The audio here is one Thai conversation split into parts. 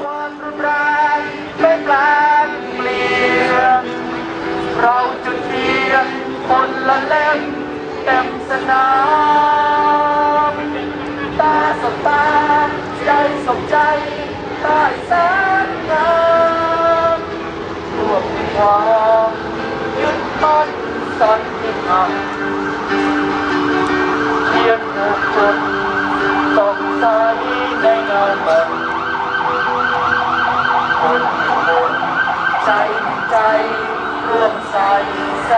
ความรุนแรงไม่แปลงเปลี่ยนเราจุดเทียนคนละเล่มเต็มสนามตาสบตาใจสบใจใต้สงามรวมความยึดมั่นสัติธรรมเทียนผูกจนตกใจในงานมัน ใจใจเพื่อนใส่แส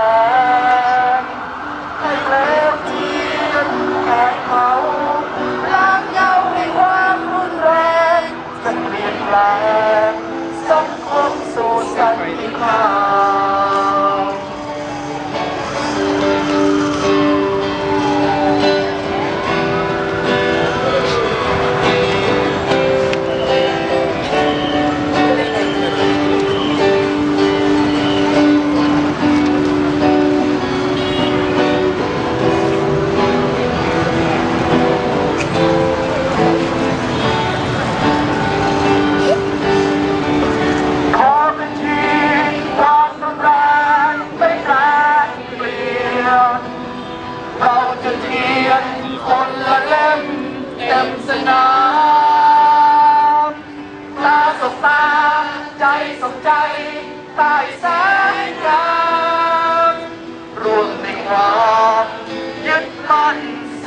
ใต้สายน้ำรวมในความยึดมั่น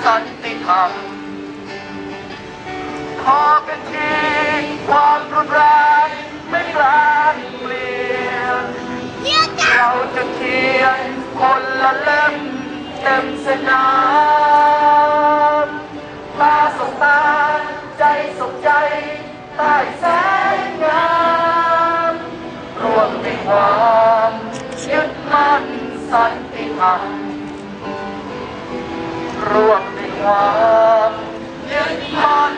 สันติธรรมขอเป็นทีความรุนแรงไม่แรงเปลี่ยนเราจะเขียนคนละเล่มเต็มสนาม ร่วมในงานยึดมั่น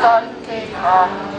สันติธรรม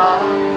啊